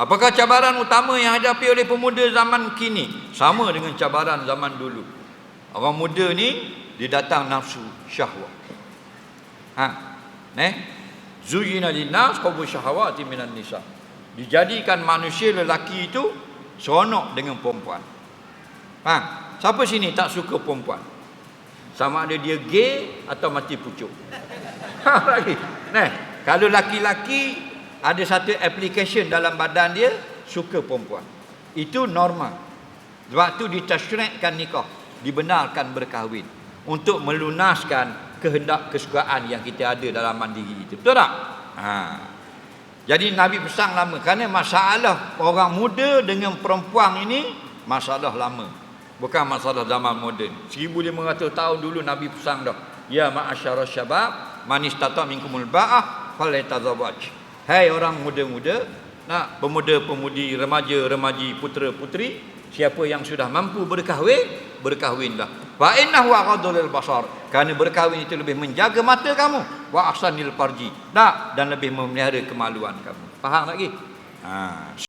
Apakah cabaran utama yang hadapi oleh pemuda zaman kini? Sama dengan cabaran zaman dulu. Orang muda ni dia datang nafsu syahwat. Ha. Neh. Zuyina linnas qabu syahawati minan nisa. Dijadikan manusia lelaki itu seronok dengan perempuan. Ha. Siapa sini tak suka perempuan? Sama ada dia gay atau mati pucuk. Ha lagi. Kalau laki-laki ada satu application dalam badan dia suka perempuan. Itu normal. Sebab tu ditashri'kan nikah, dibenarkan berkahwin untuk melunaskan kehendak kesukaan yang kita ada dalam mandiri itu. Betul tak? Ha. Jadi Nabi pesan lama kerana masalah orang muda dengan perempuan ini masalah lama. Bukan masalah zaman moden. 1500 tahun dulu Nabi pesan dah. Ya ma'asyara syabab man istata minkumul ba'ah falyatazawwaj. Hai orang muda-muda, nak pemuda-pemudi, remaja-remaji, putera-puteri, siapa yang sudah mampu berkahwin, berkahwinlah. Fa innahu aqadul basar. Kerana berkahwin itu lebih menjaga mata kamu, wa ahsanil farji. Tak dan lebih memelihara kemaluan kamu. Faham lagi? Ha.